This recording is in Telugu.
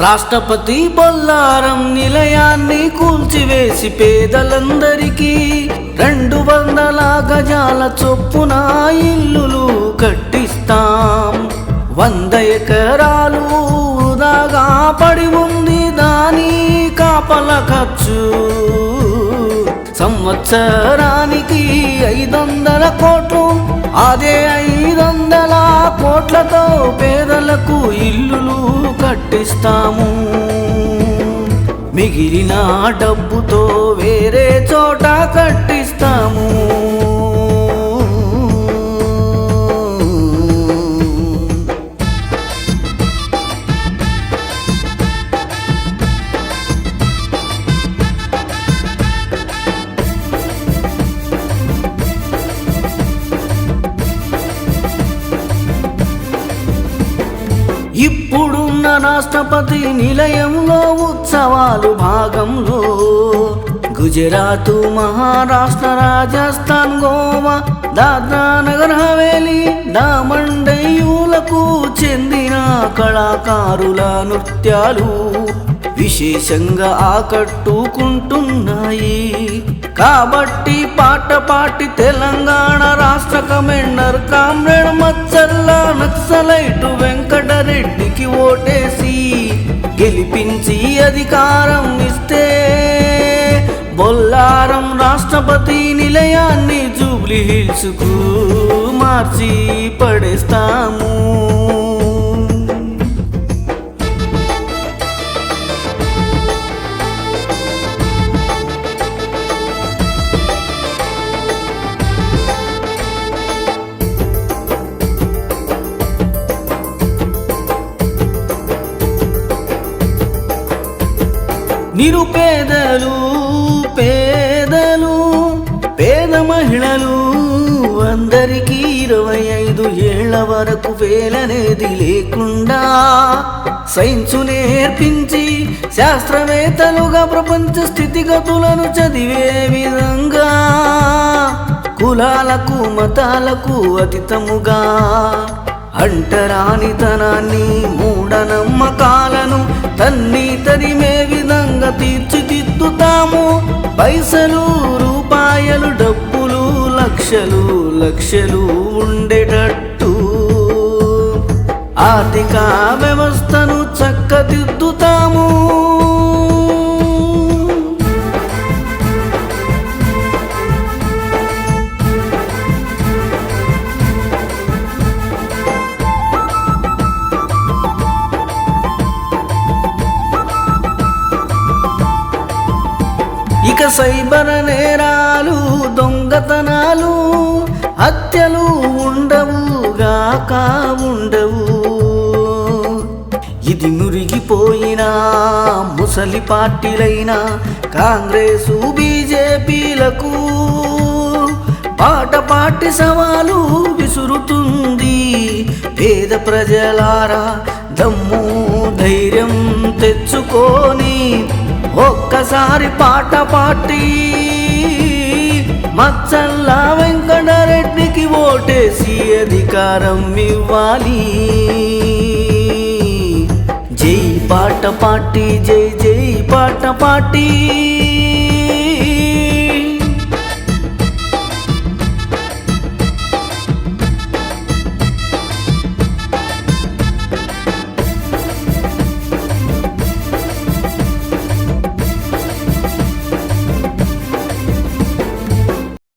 రాష్ట్రపతి బొల్లారం నిలయాన్ని కూల్చివేసి పేదలందరికీ రెండు వందల గజాల చొప్పున ఇల్లులు కట్టిస్తాం. వంద ఎకరాలు వృధాగా పడి ఉంది దాని కాపల ఖర్చు. సంవత్సరానికి ఐదొందల కోట్లు అదే ఐదు వందల కోట్లతో పేదలకు ఇల్లులు కట్టిస్తాము. మిగిలిన డబ్బుతో వేరే చోట కట్టిస్తాము. ఇప్పుడున్న రాష్ట్రపతి నిలయంలో ఉత్సవాలు భాగంలో గుజరాత్ మహారాష్ట్ర రాజస్థాన్ గోవా దాద్రా నగర్ హవేలీ డామండయ్యూలకు చెందిన కళాకారుల నృత్యాలు విశేషంగా ఆకట్టుకుంటున్నాయి. కాబట్టి పాట పాటి తెలంగాణ రాష్ట్ర కమెండర్ కామ్రేడ్ మచ్చల్లా నక్సలైటు వెంకటరెడ్డికి ఓటేసి గెలిపించి అధికారం ఇస్తే బొల్లారం రాష్ట్రపతి నిలయాన్ని జూబ్లీ హిల్స్కు మార్చి పడేస్తాము. నిరుపేదలు పేదలు పేద మహిళలు అందరికీ ఇరవై ఐదు ఏళ్ళ వరకు వేలనేది లేకుండా సైన్సు నేర్పించి శాస్త్రవేత్తలుగా ప్రపంచ స్థితిగతులను చదివే విధంగా కులాలకు మతాలకు అతీతముగా అంటరానితనాన్ని పైసలు రూపాయలు డబ్బులు లక్షలు లక్షలు ఉండేటట్టు. ఆర్థిక వ్యవస్థను చక్కదిద్దు సైబర సైబర్ నేరాలు దొంగతనాలు హత్యలు ఉండవుగాక ఉండవు. ఇది మురిగిపోయినా ముసలి పార్టీలైన కాంగ్రెసు బీజేపీలకు పాట పాటి సవాలు విసురుతుంది. పేద ప్రజలారా దమ్ము ధైర్యం తెచ్చుకొని ఒక్కసారి పాట పాటి మచ్చల్ల వెంకటరెడ్డికి ఓటేసి అధికారం ఇవ్వాలి. జై పాట పాటి జై జై పాట పాటి.